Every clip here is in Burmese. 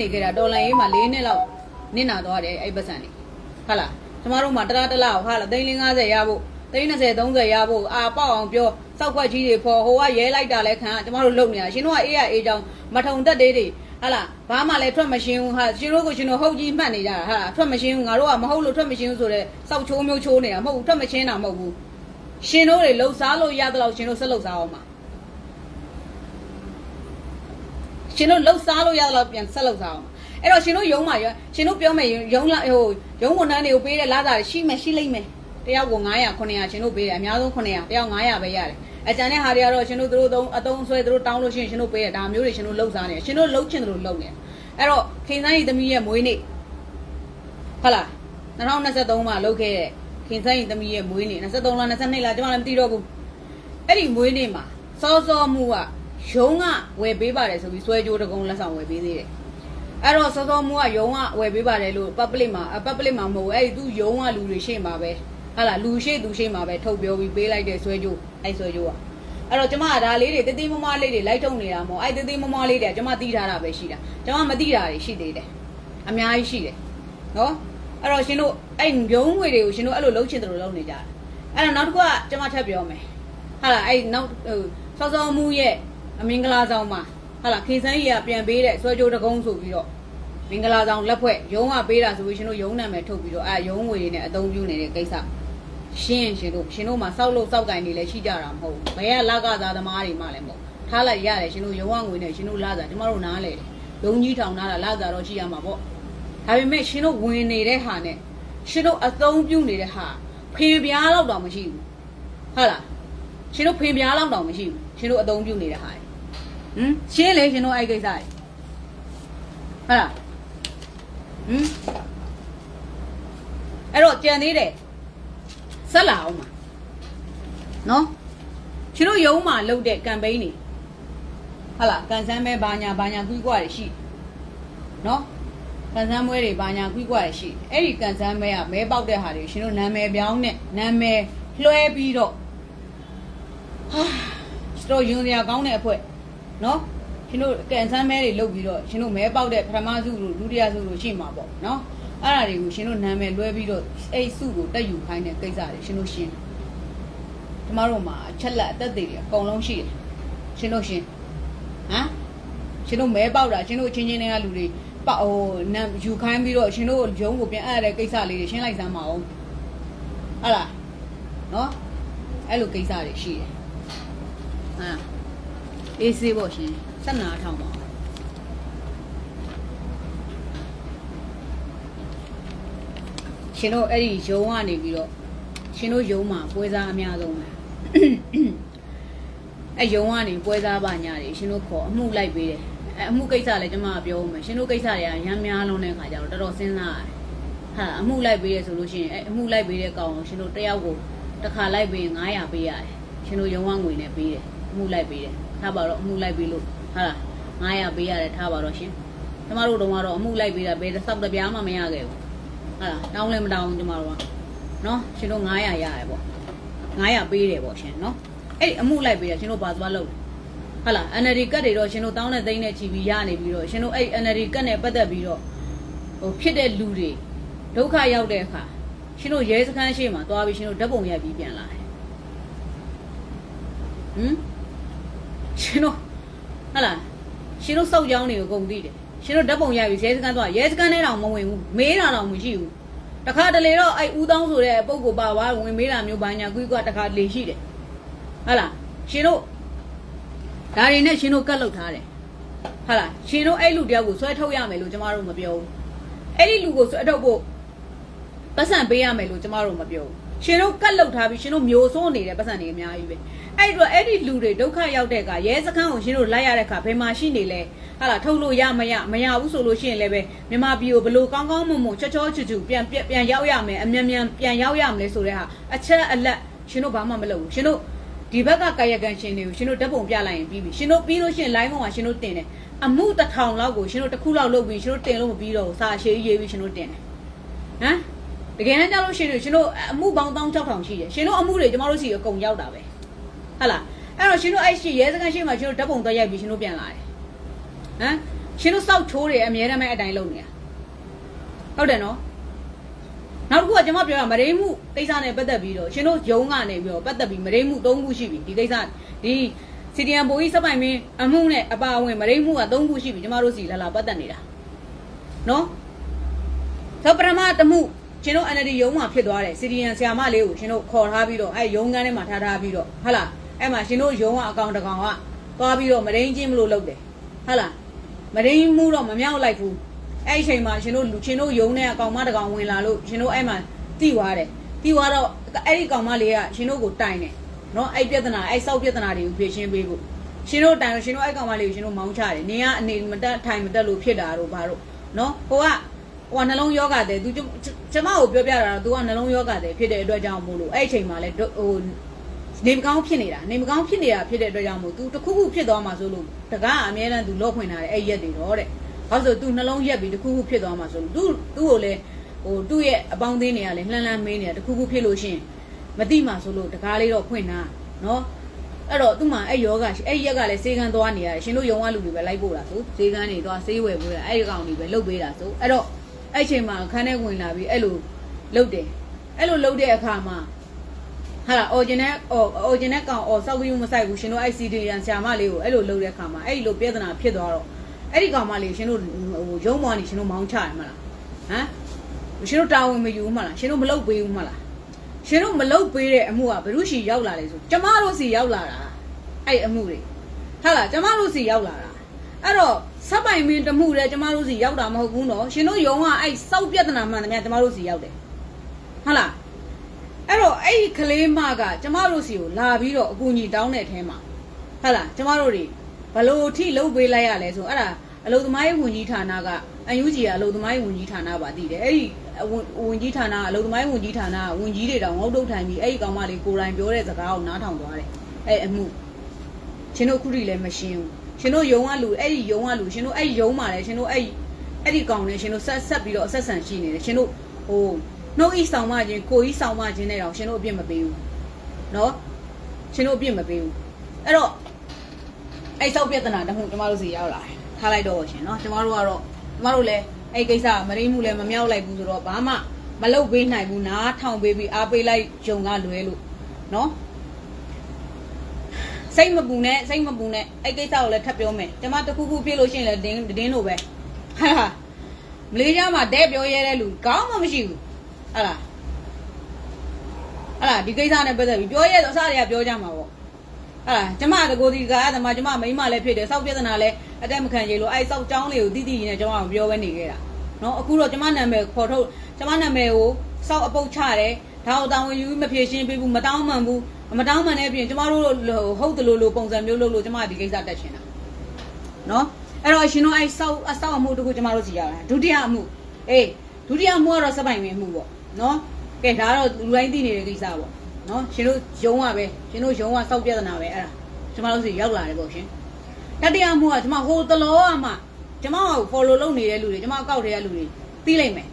နေခဲ့တာတော်လန်ရေးမှာ၄နှစ်လောက်နစ်နာသွားတယ်အဲ့ပတ်စံနေဟုတ်လားကျမတို့မှာတလားတလားဟာလားသိန်း50ရဖို့သိန်း20 30ရဖို့အာပေါက်အောင်ပြောစောက်ခွက်ကြီးတွေဖော်ဟိုကရဲလိုက်တာလဲခံကျမတို့လုံနေတာရှင်တို့ကအေးရအေးကြောင်မထုံတက်သေးတွေဟာလားဘာမှလည်းထွက်မရှင်းဘူးဟာရှင်တို့ကရှင်တို့ဟုတ်ကြီးမှတ်နေကြတာဟာလားထွက်မရှင်းဘူးငါတို့ကမဟုတ်လို့ထွက်မရှင်းဘူးဆိုတော့စောက်ချိုးမျိုးချိုးနေတာမဟုတ်ဘူးထွက်မရှင်းတာမဟုတ်ဘူးရှင်တို့တွေလှုပ်ရှားလို့ရတဲ့လောက်ရှင်တို့ဆက်လှုပ်ရှားအောင်ပါ ရှင်တို့လှုပ်ရှားလို့ရတော့ပြန်ဆက်လှုပ်ရှားအောင်အဲ့တော့ရှင်တို့ယုံမှာရရှင်တို့ပြောမယ်ယုံလာဟိုယုံဝန်ထမ်းတွေကိုပေးတဲ့လာစားရှိမယ်ရှိလိမ့်မယ်တယောက်ကို900 900ရှင်တို့ပေးတယ်အများဆုံး900တယောက်900ပဲရတယ်အကြံတဲ့ဟာတွေကတော့ရှင်တို့တို့သုံးအသုံးအဆွဲတို့တောင်းလို့ရှိရင်ရှင်တို့ပေးတယ်ဒါမျိုးတွေရှင်တို့လှုပ်ရှားနေတယ်ရှင်တို့လှုပ်ချင်တယ်လို့လှုပ်နေတယ်အဲ့တော့ခင်စန်းရီသမီးရဲ့မွေးနေ့ဟုတ်လား2023မှာလှုပ်ခဲ့တဲ့ခင်စန်းရီသမီးရဲ့မွေးနေ့23လား22လားကျွန်မလည်းမသိတော့ဘူးအဲ့ဒီမွေးနေ့မှာစောစောမှုက ရုံးကဝယ်ပေးပါတယ်ဆိုပြီးစွဲကြိုးတကုံလက်ဆောင်ဝယ်ပေးသေးတယ်အဲ့တော့စောစောမူကရုံးကဝယ်ပေးပါတယ်လို့ public မှာ public မှာမဟုတ်ဘူးအဲ့ဒီသူရုံးကလူတွေရှေ့မှာပဲဟာလာလူရှေ့သူရှေ့မှာပဲထုတ်ပြောပြီးပေးလိုက်တဲ့စွဲကြိုးအဲ့စွဲကြိုးကအဲ့တော့ကျမကဒါလေးတွေတတိမမလေးတွေလိုက်ထုတ်နေတာမဟုတ်အဲ့တတိမမလေးတွေကကျမသိထားတာပဲရှိတာကျမမသိတာတွေရှိသေးတယ်အများကြီးရှိတယ်နော်အဲ့တော့ရှင်တို့အဲ့ရုံးငွေတွေကိုရှင်တို့အဲ့လိုလုံးချင်တယ်လို့လုံးနေကြတာအဲ့တော့နောက်တစ်ခုကကျမထပ်ပြောမယ်ဟာလာအဲ့နောက်ဟိုစောစောမူရဲ့အ မင်္ဂလာဆောင်မှာဟာလာခေစန်းကြီးကပြန်ပေးတဲ့စွဲကြိုးတကုံးဆိုပြီးတော့မင်္ဂလာဆောင်လက်ဖွဲ့ရုံးကပေးတာဆိုပြီးရှင်တို့ရုံးနာမည်ထုတ်ပြီးတော့အဲရုံးငွေတွေနဲ့အသုံးပြုနေတဲ့ကိစ္စရှင်းရှင်တို့ရှင်တို့မှာစောက်လို့စောက်ကင်နေလဲရှိကြတာမဟုတ်ဘူးဘယ်ကလကစားသမားတွေမှလည်းမဟုတ်ထားလိုက်ရတယ်ရှင်တို့ရုံးကငွေနဲ့ရှင်တို့လာစားကျမတို့နားလေတယ်ရုံးကြီးထောင်ထားတာလာစားတော့ရှိရမှာပေါ့ဒါပေမဲ့ရှင်တို့ဝင်နေတဲ့ဟာနဲ့ရှင်တို့အသုံးပြုနေတဲ့ဟာဖေပြားလောက်တော့မရှိဘူးဟုတ်လားရှင်တို့ဖေပြားလောက်တော့မရှိဘူးရှင်တို့အသုံးပြုနေတဲ့ဟာတွေ ဟမ်ရှင်းလေရှင်တို့အဲ့ကိစ္စကြီးဟုတ်လားဟမ်အဲ့တော့ကြံသေးတယ်ဆက်လာအောင်ပါနော်ရှင်တို့ရုံးမှာလုပ်တဲ့ကမ်ပိန်းတွေဟုတ်လားကန်ဆန်းမဲဘာညာဘာညာကွီးကွာတွေရှိနော်ကန်ဆန်းမွဲတွေဘာညာကွီးကွာတွေရှိအဲ့ဒီကန်ဆန်းမဲကမဲပေါက်တဲ့ဟာတွေရှင်တို့နာမည်ပြောင်းနဲ့နာမည်လွှဲပြီးတော့ဟာစတော့ယွန်စရာကောင်းတဲ့အဖွဲ နော်ရှင်တို့ကန်ဆန်းမဲတွေလုပ်ပြီးတော့ရှင်တို့မဲပေါက်တဲ့ပထမစုလို့ဒုတိယစုလို့ရှိမှာပေါ့နော်အဲ့ဒါတွေကိုရှင်တို့နာမည်လွှဲပြီးတော့အဲ့စုကိုတက်ယူခိုင်းတဲ့ကိစ္စတွေရှင်တို့ရှင်းကျမတို့မှာအချက်လက်အသက်တွေအကုန်လုံးရှိတယ်ရှင်တို့ရှင်းဟမ်ရှင်တို့မဲပေါက်တာရှင်တို့ချင်းချင်းတွေကလူတွေပေါ့ဟိုနံယူခိုင်းပြီးတော့ရှင်တို့ရုံးကိုပြန်အပ်ရတဲ့ကိစ္စလေးတွေရှင်းလိုက်စမ်းပါအောင်ဟုတ်လားနော်အဲ့လိုကိစ္စတွေရှိတယ်ဟမ် အေးဆေးပေါ့ရှင်ဆက်နာထောင်ပါရှင်တို့အဲ့ဒီယုံကနေပြီးတော့ရှင်တို့ယုံမှာပွဲစားအများဆုံးပဲအဲ့ယုံကနေပွဲစားပါညာတွေရှင်တို့ခေါ်အမှုလိုက်ပေးတယ်အဲ့အမှုကိစ္စလည်းကျွန်မကပြောဦးမယ်ရှင်တို့ကိစ္စတွေကရမ်းများလုံးတဲ့ခါကျတော့တော်တော်စဉ်းစားရတယ်ဟာအမှုလိုက်ပေးရဆိုလို့ရှိရင်အဲ့အမှုလိုက်ပေးတဲ့ကောင်ကိုရှင်တို့တယောက်ကိုတစ်ခါလိုက်ပေးရင်900ပေးရတယ်ရှင်တို့ယုံဝငွေနဲ့ပေးတယ်အမှုလိုက်ပေးတယ် ထားပါတော့အမှုလိုက်ပေးလို့ဟာလား900ပေးရတယ်ထားပါတော့ရှင်ကျမတို့တုန်းကတော့အမှုလိုက်ပေးတာဘယ်တစ်စောက်တစ်ပြားမှမရခဲ့ဘူးဟာလားတောင်းလည်းမတောင်းဘူးကျမတို့ကနော်ရှင်တို့900ရတယ်ပေါ့900ပေးတယ်ပေါ့ရှင်နော်အဲ့ဒီအမှုလိုက်ပေးတာရှင်တို့ဘာသွားလုပ်လဲဟာလား NLD ကတ်တွေတော့ရှင်တို့တောင်းတဲ့သိန်းနဲ့ချီပြီးရနေပြီးတော့ရှင်တို့အဲ့ NLD ကတ်နဲ့ပတ်သက်ပြီးတော့ဟိုဖြစ်တဲ့လူတွေဒုက္ခရောက်တဲ့အခါရှင်တို့ရဲစခန်းရှိမှသွားပြီးရှင်တို့ဓာတ်ပုံရိုက်ပြီးပြန်လာတယ်ဟမ် ရှင်တို့ဟာလားရှင်တို့စောက်ကြောင်းတွေကိုကုန်သိတယ်ရှင်တို့ဓာတ်ပုံရိုက်ပြီးရဲစခန်းသွားရဲစခန်းထဲတောင်မဝင်ဘူးမေးတာတောင်မရှိဘူးတခါတလေတော့အဲ့ဦးတောင်းဆိုတဲ့ပုံကိုပါဝါဝင်မေးတာမျိုးဘာညာကွီးကွာတခါတလေရှိတယ်ဟာလားရှင်တို့ဒါတွေနဲ့ရှင်တို့ကတ်လုပ်ထားတယ်ဟာလားရှင်တို့အဲ့လူတယောက်ကိုဆွဲထုတ်ရမယ်လို့ကျမတို့မပြောဘူးအဲ့ဒီလူကိုဆွဲထုတ်ဖို့ပတ်စံပေးရမယ်လို့ကျမတို့မပြောဘူးရှင်တို့ကတ်လုပ်ထားပြီးရှင်တို့မျိုးစိုးနေတဲ့ပတ်စံတွေအများကြီးပဲ အဲ့ဒီတော့အဲ့ဒီလူတွေဒုက္ခရောက်တဲ့အခါရဲစခန်းကိုရှင်တို့လိုက်ရတဲ့အခါဘယ်မှာရှိနေလဲဟာလားထုတ်လို့ရမရမရဘူးဆိုလို့ရှိရင်လည်းပဲမြန်မာပြည်ကိုဘလို့ကောင်းကောင်းမွန်မွန်ချောချောချူချူပြန်ပြန်ပြန်ရောက်ရမယ်အမြန်မြန်ပြန်ရောက်ရမလဲဆိုတဲ့ဟာအချက်အလက်ရှင်တို့ဘာမှမလုပ်ဘူးရှင်တို့ဒီဘက်ကကာယကံရှင်တွေကိုရှင်တို့ဓာတ်ပုံပြလိုက်ရင်ပြီးပြီရှင်တို့ပြီးလို့ရှိရင် line ပေါ်မှာရှင်တို့တင်တယ်အမှုတစ်ထောင်လောက်ကိုရှင်တို့တစ်ခုလောက်လုပ်ပြီးရှင်တို့တင်လို့မပြီးတော့ဘူးစာရှည်ရေးပြီးရှင်တို့တင်တယ်ဟမ်တကယ်တမ်းကြလို့ရှင်တို့ရှင်တို့အမှုပေါင်း16000ရှိတယ်ရှင်တို့အမှုတွေကျမတို့စီအကုန်ရောက်တာပဲ ဟုတ်လားအဲ့တော့ရှင်တို့အဲ့ရှိရဲစခန်းရှိမှရှင်တို့ဓာတ်ပုံသွားရိုက်ပြီးရှင်တို့ပြန်လာတယ်ဟမ်ရှရှင်တို့စောက်ချိုးတယ်အမြဲတမ်းပဲအတိုင်းလုပ်နေတာဟုတ်တယ်နော်နောက်တစ်ခုကကျွန်မပြောတာမရိမှုကိစ္စနဲ့ပတ်သက်ပြီးတော့ရှင်တို့ယုံကနေပြီးတော့ပတ်သက်ပြီးမရိမှု၃ခုရှိပြီဒီကိစ္စဒီစီဒီအမ်ဘိုကြီးစပိုင်မင်းအမှုနဲ့အပါအဝင်မရိမှုက၃ခုရှိပြီကျွန်မတို့စီလာလာပတ်သက်နေတာနော်သောပရမတမှုရှင်တို့ NLD ရုံးမှာဖြစ်သွားတယ်စီဒီအမ်ဆရာမလေးကိုရှင်တို့ခေါ်ထားပြီးတော့အဲရုံးကန်းထဲမှာထားထားပြီးတော့ဟုတ်လား အဲ့မှာရှင်တို့ရုံးကအကောင့်တစ်ကောင်ကသွားပြီးတော့မရိချင်းမလို့လုပ်တယ်ဟုတ်လားမရိမှုတော့မမြောက်လိုက်ဘူးအဲ့ဒီအချိန်မှာရှင်တို့လူရှင်တို့ယုံတဲ့အကောင်မတစ်ကောင်ဝင်လာလို့ရှင်တို့အဲ့မှာတိသွားတယ်တိသွားတော့အဲ့ဒီကောင်မလေးကရှင်တို့ကိုတိုင်တယ်နော်အဲ့ပြဿနာအဲ့စောက်ပြဿနာတွေကိုဖြေရှင်းပေးဖို့ရှင်တို့တိုင်လို့ရှင်တို့အဲ့ကောင်မလေးကိုရှင်တို့မောင်းချတယ်နေကအနေမတက်ထိုင်မတက်လို့ဖြစ်တာတော့ဘာလို့နော်ဟိုကဟိုကနှလုံးယောဂတဲ့သူကျမကိုပြောပြတာတော့ तू ကနှလုံးယောဂတဲ့ဖြစ်တဲ့အတွက်ကြောင့်မို့လို့အဲ့ဒီအချိန်မှာလဲဟို နေမကောင်းဖြစ်နေတာနေမကောင်းဖြစ်နေတာဖြစ်တဲ့အတွက်ကြောင့်မို့ तू တခုခုဖြစ်သွားမှာဆိုလို့တကားအမြဲတမ်း तू လော့ဖွင့်လာတယ်အဲ့ရက်တွေတော့တဲ့ဘာလို့သူနှလုံးရက်ပြီးတခုခုဖြစ်သွားမှာဆိုလို့သူသူ့ကိုလည်းဟိုသူ့ရဲ့အပေါင်းအသင်းတွေကလည်းလှမ်းလှမ်းမေးနေတာတခုခုဖြစ်လို့ရှရင်မတိမှဆိုလို့တကားလေးတော့ဖွင့်တာနော်အဲ့တော့သူ့မှာအဲ့ယောဂအဲ့ရက်ကလည်းစေကန်းသွားနေရတယ်ရှင်တို့ယုံဝလူတွေပဲလိုက်ပို့တာဆိုစေကန်းတွေသွားစေးဝယ်ပို့တာအဲ့ဒီကောင်တွေပဲလုတ်ပေးတာဆိုအဲ့တော့အဲ့ချိန်မှာခန်းထဲဝင်လာပြီးအဲ့လိုလုတ်တယ်အဲ့လိုလုတ်တဲ့အခါမှာ ဟာလာအော်ဂျင်နဲ့အော်အော်ဂျင်နဲ့ကောင်အော်စောက်ပြီးမဆိုင်ဘူးရှင်တို့အဲ့စီဒီရန်ဆာမလေးကိုအဲ့လိုလုတ်တဲ့အခါမှာအဲ့ဒီလိုပြဿနာဖြစ်သွားတော့အဲ့ဒီကောင်မလေးရှင်တို့ဟိုရုံးမော်နေရှင်တို့မောင်းချရမှာလားဟမ်ရှင်တို့တာဝန်မယူဘူးမလားရှင်တို့မလုပ်ပေးဘူးမလားရှင်တို့မလုပ်ပေးတဲ့အမှုကဘယ်သူရှိရောက်လာလဲဆိုကျမတို့စီရောက်လာတာအဲ့အမှုတွေဟုတ်လားကျမတို့စီရောက်လာတာအဲ့တော့စပိုင်မင်းတမှုလဲကျမတို့စီရောက်တာမဟုတ်ဘူးနော်ရှင်တို့ယုံကအဲ့စောက်ပြဿနာမှန်တယ်များကျမတို့စီရောက်တယ်ဟုတ်လား အဲ့တော့အဲ့ဒီကလေးမကကျမတို့စီကိုလာပြီးတော့အကူကြီးတောင်းတဲ့အထဲမှာဟုတ်လားကျမတို့တွေဘလို့ထိလှုပ်ပေးလိုက်ရလဲဆိုအဲ့ဒါအလုသမားရေးဝန်ကြီးဌာနကအန်ယူဂျီကအလုသမားရေးဝန်ကြီးဌာနပါတည်တယ်အဲ့ဒီဝန်ကြီးဌာနကအလုသမားရေးဝန်ကြီးဌာနကဝန်ကြီးတွေတောင်ငုတ်တုတ်ထိုင်ပြီးအဲ့ဒီကောင်မလေးကိုယ်တိုင်ပြောတဲ့စကားကိုနားထောင်သွားတယ်အဲ့အမှုရှင်တို့ခုထိလည်းမရှင်းဘူးရှင်တို့ယုံကလူအဲ့ဒီယုံကလူရှင်တို့အဲ့ဒီယုံမှာလည်းရှင်တို့အဲ့ဒီအဲ့ဒီကောင်နဲ့ရှင်တို့ဆက်ဆက်ပြီးတော့အဆက်ဆန်ရှိနေတယ်ရှင်တို့ဟို နှုတ်ဤဆောင်မခြင်းကိုဤဆောင်မခြင်းနဲ့တော့ရှင်တို့အပြစ်မပေးဘူးနော်ရှင်တို့အပြစ်မပေးဘူးအဲ့တော့အဲ့ဆောက်ပြဿနာတမှုကျမတို့စီရောက်လာတယ်ထားလိုက်တော့ရှင်နော်ကျမတို့ကတော့ကျမတို့လည်းအဲ့ကိစ္စမရင်းမှုလည်းမမြောက်လိုက်ဘူးဆိုတော့ဘာမှမလုပ်ပေးနိုင်ဘူးနားထောင်ပေးပြီးအားပေးလိုက်ဂျုံကလွဲလို့နော်စိတ်မပူနဲ့စိတ်မပူနဲ့အဲ့ကိစ္စကိုလည်းထပ်ပြောမယ်ကျမတခုခုဖြစ်လို့ရှိရင်လည်းတင်းတင်းလို့ပဲဟာဟာမလေးရှားမှာတဲ့ပြောရဲတဲ့လူကောင်းမှမရှိဘူး ဟာလားဟာလားဒီကိစ္စနဲ့ပတ်သက်ပြီးပြောရဲဆိုအစားတွေကပြောကြမှာပေါ့ဟာလားကျမတကိုဒီကားသမားကျမမိန်းမလည်းဖြစ်တယ်စောက်ပြဿနာလည်းအတက်မခံချေလို့အဲ့စောက်ကြောင်းလေးကိုတိတိနဲ့ကျမကပြောပဲနေခဲ့တာနော်အခုတော့ကျမနာမည်ခေါ်ထုတ်ကျမနာမည်ကိုစောက်အပုတ်ချတယ်ဒါကိုတောင်းဝင်ယူမဖြေရှင်းပေးဘူးမတောင်းမှန်ဘူးမတောင်းမှန်တဲ့အပြင်ကျမတို့ဟုတ်တယ်လို့လို့ပုံစံမျိုးလုပ်လို့ကျမဒီကိစ္စတက်ရှင်တာနော်အဲ့တော့ရှင်တို့အဲ့စောက်အစောက်အမှုတခုကျမတို့စီရတာဒုတိယအမှုအေးဒုတိယအမှုကတော့စပိုင်ဝင်အမှုပေါ့ နော်ကဲဒါကတော့လူတိုင်းသိနေတဲ့ကိစ္စပေါ့နော်ရှင်တို့ယုံရပဲရှင်တို့ယုံရစောက်ပြဿနာပဲအဲ့ဒါကျမတို့စီရောက်လာတယ်ပေါ့ရှင်တတိယအမှုကကျမဟိုတလောအမှကျမကို follow လုပ်နေတဲ့လူတွေကျမကောက်တဲ့လူတွေသိလိုက်မယ်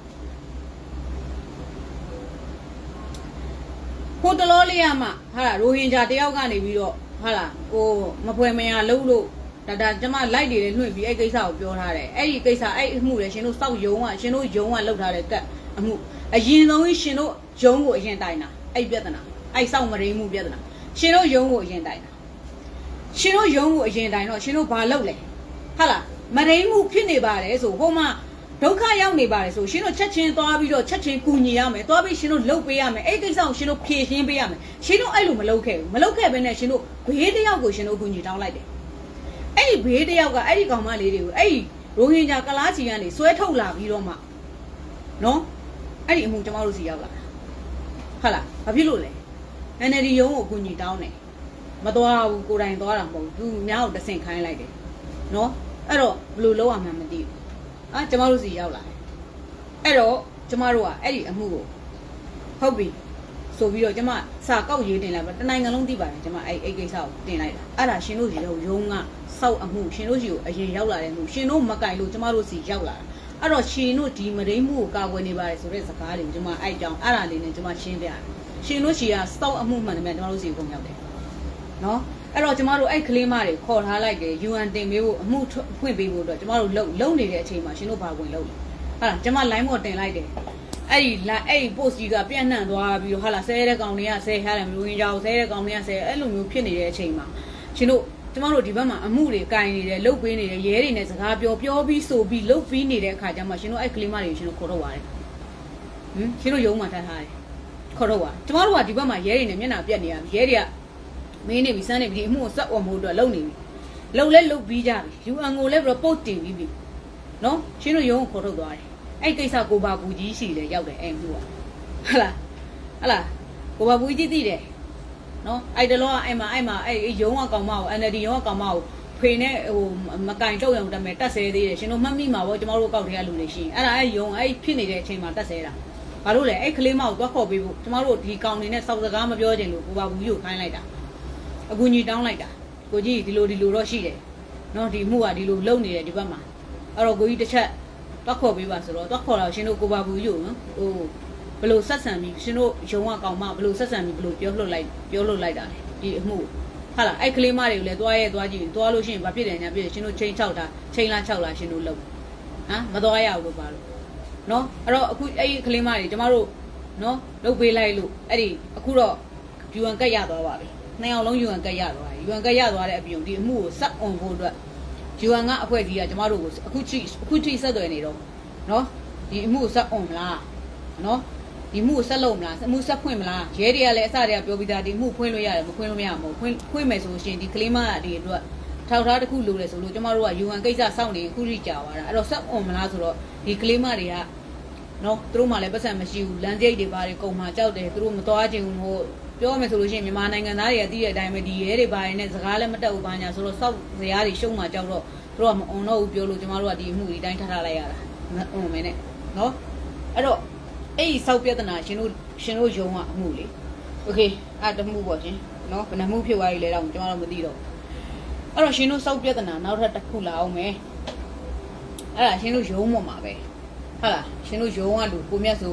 ဟိုတလောလေးရမှဟာလားရိုဟင်ဂျာတယောက်ကနေပြီးတော့ဟာလားဟိုမဖွယ်မရလုံးလို့ဒါဒါကျမလိုက်နေတယ်လွှင့်ပြီးအဲ့ကိစ္စကိုပြောထားတယ်အဲ့ဒီကိစ္စအဲ့အမှုလေရှင်တို့စောက်ယုံကရှင်တို့ယုံကလောက်ထားတဲ့ကတ် အမှုအရင်ဆုံးရှင်တို့ယုံကိုအရင်တိုင်တာအဲ့ပြဿနာအဲ့စောက်မရင်းမှုပြဿနာရှင်တို့ယုံကိုအရင်တိုင်တာရှင်တို့ယုံကိုအရင်တိုင်တော့ရှင်တို့ဘာလုပ်လဲဟာလားမရင်းမှုဖြစ်နေပါတယ်ဆိုဟိုမှာဒုက္ခရောက်နေပါတယ်ဆိုရှင်တို့ချက်ချင်းသွားပြီးတော့ချက်ချင်းကူညီရမယ်သွားပြီးရှင်တို့လှုပ်ပေးရမယ်အဲ့ဒီကိစ္စကိုရှင်တို့ဖြည့်ရှင်းပေးရမယ်ရှင်တို့အဲ့လိုမလုပ်ခဲ့ဘူးမလုပ်ခဲ့ဘဲနဲ့ရှင်တို့ဘေးတယောက်ကိုရှင်တို့ကူညီတောင်းလိုက်တယ်အဲ့ဒီဘေးတယောက်ကအဲ့ဒီကောင်မလေးတွေကိုအဲ့ဒီရိုဟင်ဂျာကလားချီကနေဆွဲထုတ်လာပြီးတော့မှနော် အဲ့ဒီအမှုကျမတို့စီရောက်လာဟုတ်လားဘာဖြစ်လို့လဲ NLD ရုံးကိုကူညီတောင်းတယ်မသွားဘူးကိုယ်တိုင်သွားတာမဟုတ်ဘူးသူများကိုတဆင့်ခိုင်းလိုက်တယ်နော်အဲ့တော့ဘယ်လိုလုပ်ရမှန်းမသိဘူးအာကျမတို့စီရောက်လာတယ်အဲ့တော့ကျမတို့ကအဲ့ဒီအမှုကိုဟုတ်ပြီဆိုပြီးတော့ကျမစာကောက်ရေးတင်လိုက်ပါတနိုင်ငံလုံးသိပါတယ်ကျမအဲ့အဲ့ကိစ္စကိုတင်လိုက်တာအဲ့ဒါရှင်တို့စီရောက်ရုံးကစောက်အမှုရှင်တို့စီကိုအရင်ရောက်လာတဲ့မှုရှင်တို့မကင်လို့ကျမတို့စီရောက်လာတာ အဲ့တော့ရှင်တို့ဒီမရင်းမှုကိုကာကွယ်နေပါတယ်ဆိုတဲ့စကားတွေကိုကျမအဲ့ကြောင့်အဲ့ဒါလေးနဲ့ကျမရှင်းပြတယ်ရှင်တို့စီကစောက်အမှုမှန်တယ်မြတ်ကျမတို့စီကိုပုံရောက်တယ်နော်အဲ့တော့ကျမတို့အဲ့ကလေးမတွေခေါ်ထားလိုက်တယ် UN တင်ပေးဖို့အမှုထွက်ဖွင့်ပေးဖို့အတွက်ကျမတို့လုံလုံနေတဲ့အချိန်မှာရှင်တို့ဘာဝင်လုံလဲဟာလားကျမ line မော်တင်လိုက်တယ်အဲ့ဒီ line အဲ့ဒီ post ကြီးကပြန့်နှံ့သွားပြီးတော့ဟာလားဆဲတဲ့ကောင်တွေကဆဲထားတယ်မျိုးရင်းကြောင်ဆဲတဲ့ကောင်တွေကဆဲအဲ့လိုမျိုးဖြစ်နေတဲ့အချိန်မှာရှင်တို့ ကျမတို့ဒီဘက်မှာအမှုတွေကင်နေတယ်လှုပ်ပေးနေတယ်ရဲတွေနဲ့စကားပြောပြောပြီးဆိုပြီးလှုပ်ပြီးနေတဲ့အခါကျမှရှင်တို့အဲ့ကလေးမတွေကိုရှင်တို့ခေါ်တော့ပါတယ်ဟင်ရှင်တို့ယုံမှထားထားတယ်ခေါ်တော့ပါကျမတို့ကဒီဘက်မှာရဲတွေနဲ့မျက်နှာပြက်နေရပြီရဲတွေကမင်းနေပြီစမ်းနေပြီဒီအမှုကိုစက်အောင်မို့အတွက်လုံနေပြီလုံလဲလုံပြီးကြပြီ UN ကိုလည်း report တင်ပြီးပြီနော်ရှင်းတို့ရုံးကိုခေါ်ထုတ်သွားတယ်အဲ့ကိစ္စကိုပါဘူးကြီးရှိလေရောက်တယ်အဲ့မှုကဟလာဟလာကိုပါဘူးကြီးသိတယ် နော်အဲ့တလောကအဲ့မှာအဲ့မှာအဲ့ရုံးကကောင်မကို NLD ရုံးကကောင်မကိုဖေနဲ့ဟိုမကင်တော့ရအောင်တမဲတက်ဆဲသေးတယ်ရှင်တို့မှတ်မိမှာပေါ့ကျမတို့ကောက်တွေကလူတွေရှိရင်အဲ့ဒါအဲ့ရုံးအဲ့ဖြစ်နေတဲ့အချိန်မှာတက်ဆဲတာဘာလို့လဲအဲ့ကလေးမကိုသွားခေါ်ပေးဖို့ကျမတို့ဒီကောင်နေနဲ့စောက်စကားမပြောချင်လို့ကိုပါဘူးကြီးကိုခိုင်းလိုက်တာအကူကြီးတောင်းလိုက်တာကိုကြီးဒီလိုဒီလိုတော့ရှိတယ်နော်ဒီမှုကဒီလိုလုံနေတယ်ဒီဘက်မှာအဲ့တော့ကိုကြီးတစ်ချက်တွက်ခေါ်ပေးပါဆိုတော့တွက်ခေါ်တော့ရှင်တို့ကိုပါဘူးယူနော်ဟို ဘလို့ဆက်ဆံပြီးရှင်တို့ရုံကကောင်မဘလို့ဆက်ဆံပြီးဘလို့ပြောလှုပ်လိုက်ပြောလှုပ်လိုက်တာလေဒီအမှုဟာလားအဲ့ကလေးမတွေကိုလည်းသွားရဲသွားကြည့်သွားလို့ရှိရင်ဘာဖြစ်တယ်ညာဖြစ်တယ်ရှင်တို့ချိန်ချောက်တာချိန်လားချောက်လားရှင်တို့လုံဟမ်မသွားရဘူးလို့ပါလို့နော်အဲ့တော့အခုအဲ့ဒီကလေးမတွေကျမတို့နော်လုတ်ပေးလိုက်လို့အဲ့ဒီအခုတော့ UN ကတ်ရသွားပါပြီနှစ်ယောက်လုံး UN ကတ်ရသွားတယ် UN ကတ်ရသွားတဲ့အပြင်ဒီအမှုကိုစက်အွန်ဖို့အတွက် UN ကအဖွဲ့ကြီးကကျမတို့ကိုအခုချိအခုချိဆက်သွယ်နေတော့နော်ဒီအမှုကိုစက်အွန်မလားနော် ဒီမှုကိုဆက်လုပ်မလားအမှုဆက်ဖွင့်မလားရဲတွေကလည်းအစတည်းကပြောပြီးသားဒီမှုဖွင့်လို့ရတယ်မဖွင့်လို့မရဘူးဖွင့်ဖွင့်မယ်ဆိုရှင်ဒီကလေးမတွေအတွက်ထောက်ထားတစ်ခုလိုတယ်ဆိုလို့ကျမတို့က UN ကိစ္စစောင့်နေအခုထိကြာသွားတာအဲ့တော့ဆက်အွန်မလားဆိုတော့ဒီကလေးမတွေကနော်သူတို့မှလည်းပတ်စံမရှိဘူးလမ်းကျိတ်တွေဘာတွေကုန်မှကြောက်တယ်သူတို့မသွားချင်ဘူးဟိုပြောမယ်ဆိုလို့ရှိရင်မြန်မာနိုင်ငံသားတွေကသိတဲ့အတိုင်းပဲဒီရဲတွေဘာတွေနဲ့စကားလည်းမတက်ဘူးဘာညာဆိုတော့စောက်ဇရာတွေရှုံးမှကြောက်တော့သူတို့ကမအွန်တော့ဘူးပြောလို့ကျမတို့ကဒီအမှုဒီတိုင်းထားထားလိုက်ရတာမအွန်မဲနဲ့နော်အဲ့တော့ အဲ့ဒီစောက်ပြဿနာရှင်တို့ရှင်တို့ယုံကအမှုလေโอเคအဲ့တမှုပေါ့ရှင်နော်ဘယ်နှမှုဖြစ်သွားပြီလဲတော့ကျမတို့မသိတော့အဲ့တော့ရှင်တို့စောက်ပြဿနာနောက်ထပ်တစ်ခုလာအောင်မယ်အဲ့ဒါရှင်တို့ယုံမှာမှာပဲဟုတ်လားရှင်တို့ယုံကလူကိုမြတ်ဆို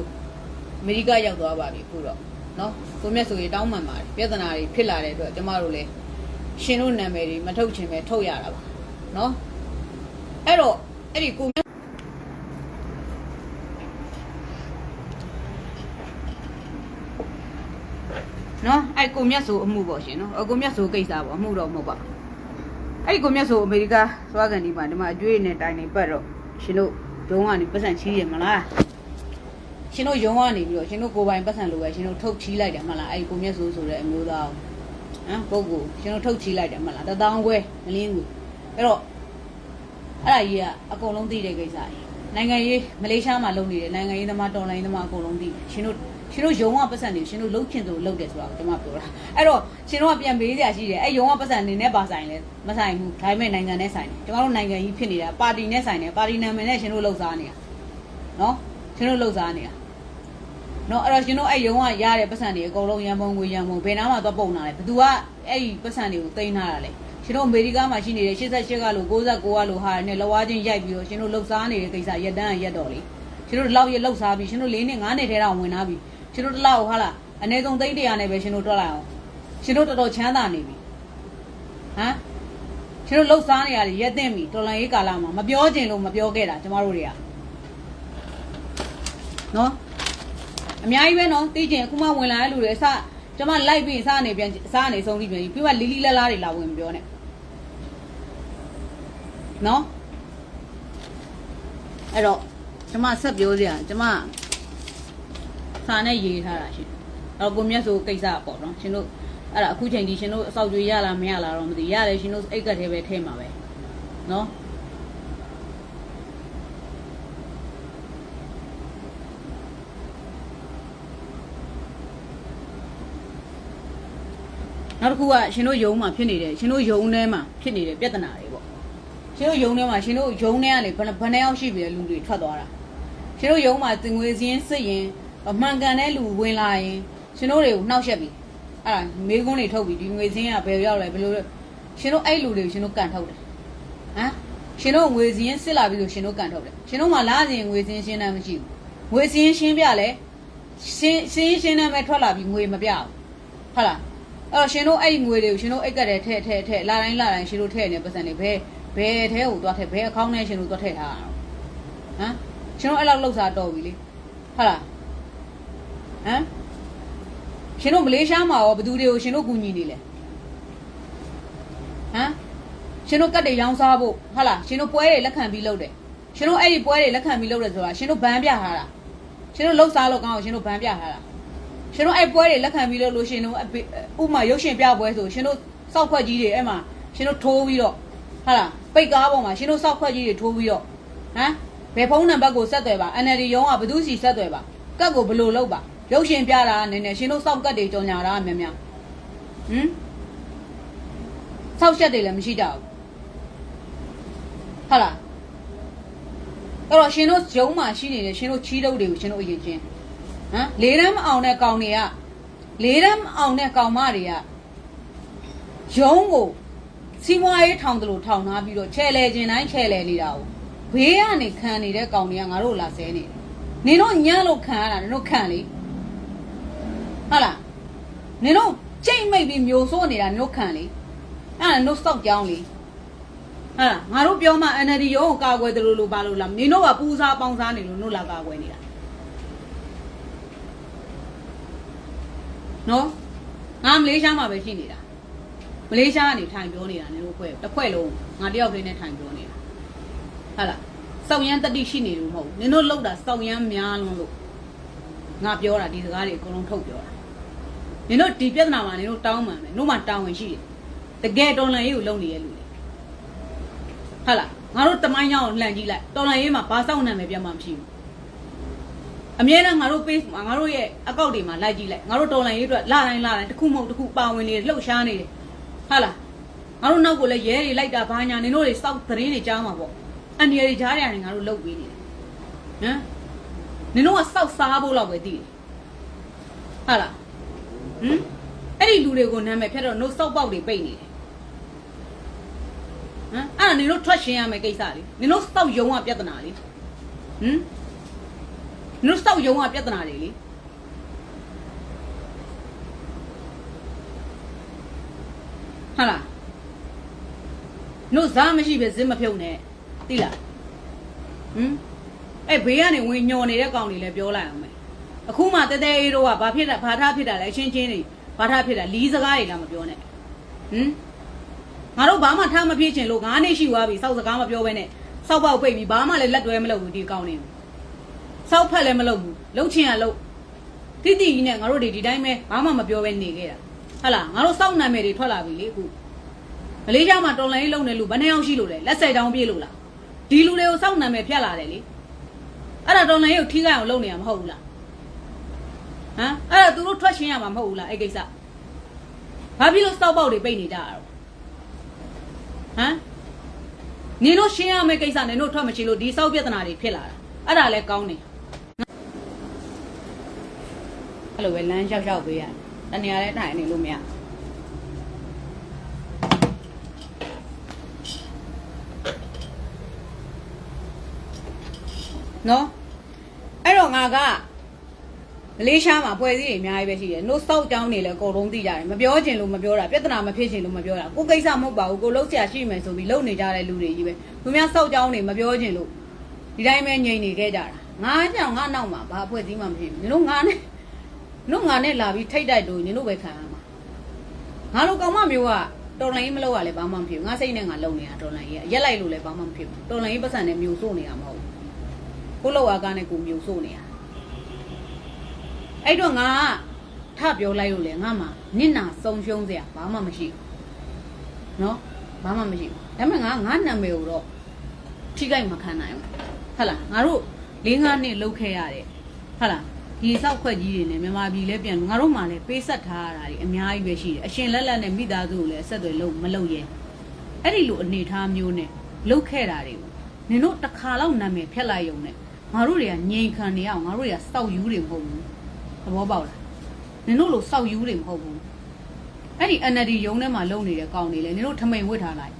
အမေရိကရောက်သွားပါပြီခုတော့နော်ကိုမြတ်ဆိုရေတောင်းမှန်ပါတယ်ပြဿနာတွေဖြစ်လာတဲ့အတွက်ကျမတို့လည်းရှင်တို့နာမည်တွေမထုတ်ချင်ပဲထုတ်ရတာပါနော်အဲ့တော့အဲ့ဒီကိုမြတ် အဲ့ကိုမြတ်ဆိုအမှုပေါ့ရှင်နော်အကိုမြတ်ဆိုကိစ္စပေါ့အမှုတော့မဟုတ်ပါဘူးအဲ့ဒီကိုမြတ်ဆိုအမေရိကသွားကန်ဒီမှာဒီမှာအကျွေးနဲ့တိုင်နေပတ်တော့ရှင်တို့ဂျုံကနေပတ်စံချီးရမလားရှင်တို့ယုံကနေပြီးတော့ရှင်တို့ကိုယ်ပိုင်ပတ်စံလိုပဲရှင်တို့ထုတ်ချီးလိုက်တယ်မလားအဲ့ဒီကိုမြတ်ဆိုဆိုတဲ့အမျိုးသားကိုဟမ်ပုဂ္ဂိုလ်ရှင်တို့ထုတ်ချီးလိုက်တယ်မလားတထောင်ခွဲမလင်းဘူးအဲ့တော့အဲ့ဒါကြီးကအကုန်လုံးသိတဲ့ကိစ္စကြီးနိုင်ငံရေးမလေးရှားမှာလုပ်နေတယ်နိုင်ငံရေးသမားတော်လိုင်းသမားအကုန်လုံးသိတယ်ရှင်တို့ ရှင်တို့ယုံကပတ်စံနေရှင်တို့လှုပ်ချင်သူလှုပ်တယ်ဆိုတာကိုကျွန်မပြောတာအဲ့တော့ရှင်တို့ကပြန်ပေးစရာရှိတယ်အဲ့ယုံကပတ်စံနေနဲ့ပါဆိုင်လဲမဆိုင်ဘူးဒါပေမဲ့နိုင်ငံနဲ့ဆိုင်တယ်ကျွန်တော်တို့နိုင်ငံကြီးဖြစ်နေတာပါတီနဲ့ဆိုင်တယ်ပါတီနာမည်နဲ့ရှင်တို့လှုပ်စားနေတာနော်ရှင်တို့လှုပ်စားနေတာနော်အဲ့တော့ရှင်တို့အဲ့ယုံကရတဲ့ပတ်စံတွေအကုန်လုံးရန်ပုံငွေရန်ပုံဘယ်နားမှာသွားပုံလာလဲဘသူကအဲ့ဒီပတ်စံတွေကိုတင်ထားတာလဲရှင်တို့အမေရိကမှာရှိနေတဲ့88ကလို့69ကလို့ဟာနဲ့လောဝါချင်းရိုက်ပြီးတော့ရှင်တို့လှုပ်စားနေတဲ့ကိစ္စရက်တန်းရက်တော့လေရှင်တို့ဒီလောက်ရလှုပ်စားပြီးရှင်တို့၄နှစ်၅နှစ်ထဲတော့ဝင်လာပြီ ရှင်တို့တစ်လောက်ဟာလားအနည်းဆုံးသိန်း100နဲ့ပဲရှင်တို့တွက်လိုက်အောင်ရှင်တို့တော်တော်ချမ်းသာနေပြီဟမ်ရှင်တို့လှုပ်စားနေရတယ်ရက်သိမ့်ပြီတော်လန်ရေးကာလမှာမပြောချင်လို့မပြောခဲ့တာကျမတို့တွေကနော်အများကြီးပဲနော်သိချင်အခုမှဝင်လာတဲ့လူတွေအစကျမလိုက်ပြီးအစအနေပြန်အစအနေဆုံးပြီးပြန်ပြီးမှလီလီလာလာတွေလာဝင်ပြောနေနော်အဲ့တော့ကျမဆက်ပြောစရာကျမ စာနဲ့ရေးထားတာရှင်အဲ့တော့ကိုမြတ်ဆိုကိစ္စပေါ့နော်ရှင်တို့အဲ့ဒါအခုချိန်ဒီရှင်တို့အဆောက်ကြွေရလားမရလားတော့မသိရတယ်ရှင်တို့အိတ်ကတ်သေးပဲထဲမှာပဲနော်နောက်တစ်ခုကရှင်တို့ယုံမှာဖြစ်နေတယ်ရှင်တို့ယုံထဲမှာဖြစ်နေတဲ့ပြဿနာတွေပေါ့ရှင်တို့ယုံထဲမှာရှင်တို့ယုံထဲကနေဘယ်ဘယ်နှယောက်ရှိပြီလဲလူတွေထွက်သွားတာရှင်တို့ယုံမှာတင်ငွေစင်းစစ်ရင်အ မှန်ကန်တဲ့လူဝင်လာရင်ရှင်တို့တွေကိုနှောက်ယှက်ပြီအဲ့ဒါမေးခွန်းတွေထုတ်ပြီးဒီငွေစင်းကဘယ်ရောက်လဲဘယ်လိုလဲရှင်တို့အဲ့လူတွေကိုရှင်တို့ကန်ထုတ်တယ်ဟမ်ရှင်တို့ငွေစင်းစစ်လာပြီလို့ရှင်တို့ကန်ထုတ်တယ်ရှင်တို့မှလာစဉ်ငွေစင်းရှင်းတယ်မရှိဘူးငွေစင်းရှင်းပြလဲရှင်းရှင်းရှင်းတယ်ပဲထွက်လာပြီးငွေမပြဘူးဟုတ်လားအဲ့တော့ရှင်တို့အဲ့ဒီငွေတွေကိုရှင်တို့အိတ်ကတ်တယ်ထဲ့ထဲ့ထဲ့လာတိုင်းလာတိုင်းရှင်တို့ထဲ့နေပတ်စံတွေဘယ်ဘယ်ထဲကိုသွားထဲ့ဘယ်အကောင့်နဲ့ရှင်တို့သွားထဲ့ထားတာဟမ်ရှင်တို့အဲ့လောက်လှုပ်ရှားတော်ပြီလေဟုတ်လား ဟမ်ရှင်တို့မလေးရှားမှာရောဘယ်သူတွေကိုရှင်တို့ကူညီနေလဲဟမ်ရှင်တို့ကတ်တွေရောင်းစားဖို့ဟုတ်လားရှင်တို့ပွဲတွေလက်ခံပြီးလုပ်တယ်ရှင်တို့အဲ့ဒီပွဲတွေလက်ခံပြီးလုပ်တယ်ဆိုတာရှင်တို့ဘန်းပြထားတာရှင်တို့လှုပ်ရှားလို့ကောင်းအောင်ရှင်တို့ဘန်းပြထားတာရှင်တို့အဲ့ပွဲတွေလက်ခံပြီးလို့လို့ရှင်တို့အပေဥပမာရုပ်ရှင်ပြပွဲဆိုရှင်တို့စောက်ခွက်ကြီးတွေအဲ့မှာရှင်တို့ထိုးပြီးတော့ဟာလားပိတ်ကားပေါ်မှာရှင်တို့စောက်ခွက်ကြီးတွေထိုးပြီးတော့ဟမ်ဘယ်ဖုန်းနံပါတ်ကိုဆက်သွယ်ပါ NLD ရုံးကဘယ်သူစီဆက်သွယ်ပါကတ်ကိုဘယ်လိုလုပ်ပါ ရုပ်ရှင်ပြတာနည်းနည်းရှင်တို့စောက်ကတ်တွေကြော်ညာတာများများဟမ်စောက်ချက်တွေလည်းမရှိကြဘူးဟာလားအဲ့တော့ရှင်တို့ရုံးမှာရှိနေတဲ့ရှင်တို့ချီးတုပ်တွေကိုရှင်တို့အရင်ချင်းဟမ်လေးတန်းမအောင်တဲ့ကောင်တွေကလေးတန်းမအောင်တဲ့ကောင်မတွေကရုံးကိုစီးပွားရေးထောင်တယ်လို့ထောင်ထားပြီးတော့ချဲလဲခြင်းတိုင်းချဲလဲနေတာကိုဘေးကနေခံနေတဲ့ကောင်တွေကငါတို့လာဆဲနေတယ်နင်တို့ညံ့လို့ခံရတာနင်တို့ခံလေ ဟုတ်လားနင်တို့ချိန်မိတ်ပြီးမျိုးစိုးနေတာနင်တို့ခံလေအဲ့ဒါနင်တို့စောက်ကြောင်းလေဟာလားငါတို့ပြောမှ NLD ရုံးကိုကာကွယ်တယ်လို့လို့ပါလို့လားနင်တို့ကပူစားပေါင်းစားနေလို့နင်တို့လာကာကွယ်နေတာနော်ငါမလေးရှားမှာပဲရှိနေတာမလေးရှားကနေထိုင်ပြောနေတာနေလို့ဖွဲ့တစ်ဖွဲ့လုံးငါတယောက်တည်းနဲ့ထိုင်ပြောနေတာဟုတ်လားစောက်ရမ်းတတိရှိနေလို့မဟုတ်ဘူးနင်တို့လောက်တာစောက်ရမ်းများလုံးလို့ငါပြောတာဒီစကားတွေအကုန်လုံးထုတ်ပြောတာ နင်တို့ဒီပြဿနာမှာနင်တို့တောင်းမှန်မယ်နင်တို့မှတောင်းဝင်ရှိတယ်တကယ်တော်လန်ရေးကိုလုပ်နေရဲ့လူတွေဟုတ်လားငါတို့တမိုင်းကြောင်လှန်ကြည့်လိုက်တော်လန်ရေးမှာဘာစောက်နံမယ်ပြန်မှမရှိဘူးအမြဲတမ်းငါတို့ page မှာငါတို့ရဲ့အကောင့်တွေမှာလိုက်ကြည့်လိုက်ငါတို့တော်လိုင်းရေးအတွက်လာတိုင်းလာတိုင်းတစ်ခုမဟုတ်တစ်ခုပါဝင်နေတယ်လှုပ်ရှားနေတယ်ဟာလားငါတို့နောက်ကိုလည်းရဲတွေလိုက်တာဘာညာနင်တို့တွေစောက်သတင်းတွေကြားမှာပေါ့အန်ဒီရီကြားရတယ်ငါတို့လှုပ်ပေးနေတယ်ဟမ်နင်တို့ကစောက်စားဖို့လောက်ပဲသိတယ်ဟာလား ဟမ်အဲ့ဒီလူတွေကိုနာမည်ဖြတ်တော့ no စောက်ပေါက်တွေပိတ်နေတယ်ဟမ်အဲ့ဒါနင်တို့ထွက်ရှင်းရမယ်ကိစ္စလေနင်တို့စောက်ယုံကပြဿနာလေဟမ်နင်တို့စောက်ယုံကပြဿနာတွေလေဟာလားနင်တို့ဇာမရှိပဲဇင်းမဖြုတ်နဲ့သိလားဟမ်အဲ့ဘေးကနေဝင်ညော်နေတဲ့ကောင်တွေလည်းပြောလိုက်အောင်မယ် အခုမှတဲတဲအေးတို့ကဘာဖြစ်တာဘာထားဖြစ်တာလဲအချင်းချင်းတွေဘာထားဖြစ်တာလီးစကားတွေလားမပြောနဲ့ဟမ်ငါတို့ဘာမှထားမဖြစ်ချင်လို့ငါးနှစ်ရှိသွားပြီစောက်စကားမပြောဘဲနဲ့စောက်ပေါက်ပိတ်ပြီးဘာမှလည်းလက်တွဲမလုပ်ဘူးဒီကောင်တွေစောက်ဖက်လည်းမလုပ်ဘူးလှုပ်ချင်ရလှုပ်တိတိကြီးနဲ့ငါတို့တွေဒီတိုင်းပဲဘာမှမပြောဘဲနေခဲ့တာဟုတ်လားငါတို့စောက်နာမည်တွေထွက်လာပြီလေအခုမလေးရှားမှာတော်လိုင်းလုံးနေလူဘယ်နှယောက်ရှိလို့လဲလက်စိတ်တောင်းပြေးလို့လားဒီလူတွေကိုစောက်နာမည်ဖြတ်လာတယ်လေအဲ့ဒါတော်လိုင်းကိုထိခိုက်အောင်လုပ်နေရမှာမဟုတ်ဘူးလား ဟမ်အဲ့ဒါသူတို့ထွက်ရှင်းရမှာမဟုတ်ဘူးလားအဲ့ကိစ္စဘာဖြစ်လို့စောက်ပေါက်တွေပိတ်နေကြတာတော့ဟမ်နင်တို့ရှင်းရမယ့်ကိစ္စနင်တို့ထွက်မရှင်းလို့ဒီစောက်ပြဿနာတွေဖြစ်လာတာအဲ့ဒါလည်းကောင်းတယ်အဲ့လိုပဲလမ်းလျှောက်လျှောက်ပေးရတယ်။တနေရာလဲထိုင်နေလို့မရဘူး။နော်အဲ့တော့ငါက မလေးရှားမှာဖွဲ့စည်းတွေအများကြီးပဲရှိတယ်။နို့စောက်ကြောင်းနေလဲအကုန်လုံးသိကြတယ်။မပြောချင်လို့မပြောတာပြဿနာမဖြစ်ချင်လို့မပြောတာ။ကိုကိစ္စမဟုတ်ပါဘူး။ကိုလုံးဆရာရှိမယ်ဆိုပြီးလုံနေကြတဲ့လူတွေကြီးပဲ။သူများစောက်ကြောင်းနေမပြောချင်လို့ဒီတိုင်းပဲငြိမ်နေခဲ့ကြတာ။ငါကြောင့်ငါနောက်မှာဘာဖွဲ့စည်းမှမဖြစ်ဘူး။နင်တို့ငါနဲ့နင်တို့ငါနဲ့လာပြီးထိတ်တိုက်လို့နင်တို့ပဲခံရမှာငါတို့ကောင်မမျိုးကတော်လိုင်းမလို့ရလဲဘာမှမဖြစ်ဘူးငါစိတ်နဲ့ငါလုံနေတာတော်လိုင်းကြီးရက်လိုက်လို့လည်းဘာမှမဖြစ်ဘူးတော်လိုင်းကြီးပတ်စံနဲ့မျိုးစိုးနေတာမဟုတ်ဘူးကိုလောက်အားကနဲ့ကိုမျိုးစိုးနေတာ အဲ့တော့ငါထပြောလိုက်လို့လေငါမှနင့်နာဆုံးရှုံးစရာဘာမှမရှိဘူးနော်ဘာမှမရှိဘူးဒါပေမဲ့ငါငါနာမည်ကိုတော့ထိခိုက်မခံနိုင်ဘူးဟုတ်လားငါတို့၄၅နှစ်လောက်ခဲ့ရတယ်ဟုတ်လားဒီစောက်ခွက်ကြီးတွေနဲ့မြန်မာပြည်လည်းပြန်လို့ငါတို့မှလည်းပေးဆက်ထားရတာတွေအများကြီးပဲရှိတယ်အရှင်လက်လက်နဲ့မိသားစုကိုလည်းဆက်သွယ်လို့မလုပ်ရဲအဲ့ဒီလိုအနေထားမျိုးနဲ့လုတ်ခဲ့တာတွေကိုနင်တို့တစ်ခါလောက်နာမည်ဖြတ်လိုက်ရုံနဲ့ငါတို့တွေကငြိမ်ခံနေအောင်ငါတို့တွေကစောက်ယူတွေမဟုတ်ဘူး သဘောပေါက်လားနင်တို့လိုစောက်ယူတွေမဟုတ်ဘူးအဲ့ဒီ NLD ရုံးထဲမှာလုံနေတဲ့ကောင်တွေလည်းနင်တို့ထမိန်ဝစ်ထားလိုက်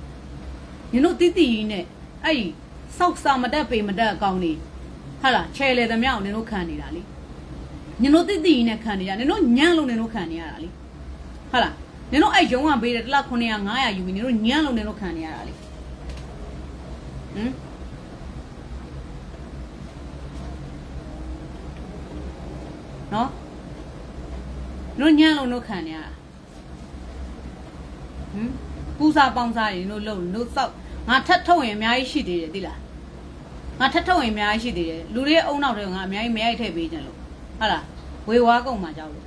နင်တို့တိတိကြီးနဲ့အဲ့ဒီစောက်စာမတက်ပေမတက်အကောင်တွေဟာလားချဲလေသမျှအောင်နင်တို့ခံနေတာလေနင်တို့တိတိနဲ့ခံနေရနင်တို့ညံ့လို့နင်တို့ခံနေရတာလေဟုတ်လားနင်တို့အဲ့ရုံးကပေးတယ်တစ်လ900 900ယူပြီးနင်တို့ညံ့လို့နင်တို့ခံနေရတာလေဟမ် နော်နင်တို့ညံ့လို့နင်တို့ခံနေရတာဟမ်ပူစာပေါင်းစားတွေနင်တို့လုံနင်တို့စောက်ငါထပ်ထုတ်ရင်အများကြီးရှိသေးတယ်သိလားငါထပ်ထုတ်ရင်အများကြီးရှိသေးတယ်လူတွေရဲ့အုံနောက်တွေကငါအများကြီးမရိုက်ထည့်ပေးကြလို့ဟုတ်လားဝေဝါးကုန်မှာကြောက်လို့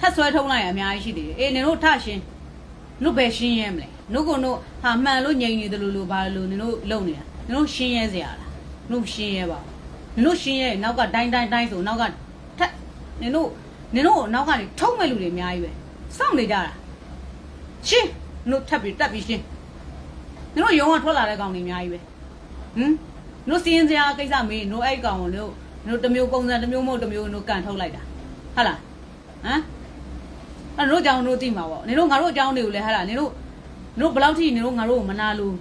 ထပ်ဆွဲထုံးလိုက်ရင်အများကြီးရှိသေးတယ်အေးနင်တို့ထရှင်းနင်တို့ပဲရှင်းရဲမလဲနင်တို့ကနင်တို့ဟာမှန်လို့ငြိမ်နေတယ်လို့လို့ဘာလို့နင်တို့လုံနေတာနင်တို့ရှင်းရဲစရာလားနင်တို့ရှင်းရဲပါနင်တို့ရှင်းရဲနောက်ကတိုင်းတိုင်းတိုင်းဆိုနောက်ကထက် နင်တို့နင်တို့နောက်ကနေထုံးမဲ့လူတွေအများကြီးပဲစောင့်နေကြတာရှင်းနင်တို့ထပ်ပြီးတက်ပြီးရှင်းနင်တို့ရုံးကထွက်လာတဲ့ကောင်တွေအများကြီးပဲဟမ်နင်တို့စီးရင်စရာကိစ္စမေးနင်တို့အဲ့ကောင်ကိုနင်တို့နင်တို့တစ်မျိုးပုံစံတစ်မျိုးမဟုတ်တစ်မျိုးနင်တို့ကန်ထုတ်လိုက်တာဟုတ်လားဟမ်အဲ့တို့ကြောင့်တို့သိမှာပေါ့နင်တို့ငါတို့အကြောင်းတွေကိုလည်းဟာလားနင်တို့နင်တို့ဘယ်လောက်ထိနင်တို့ငါတို့ကိုမနာလို့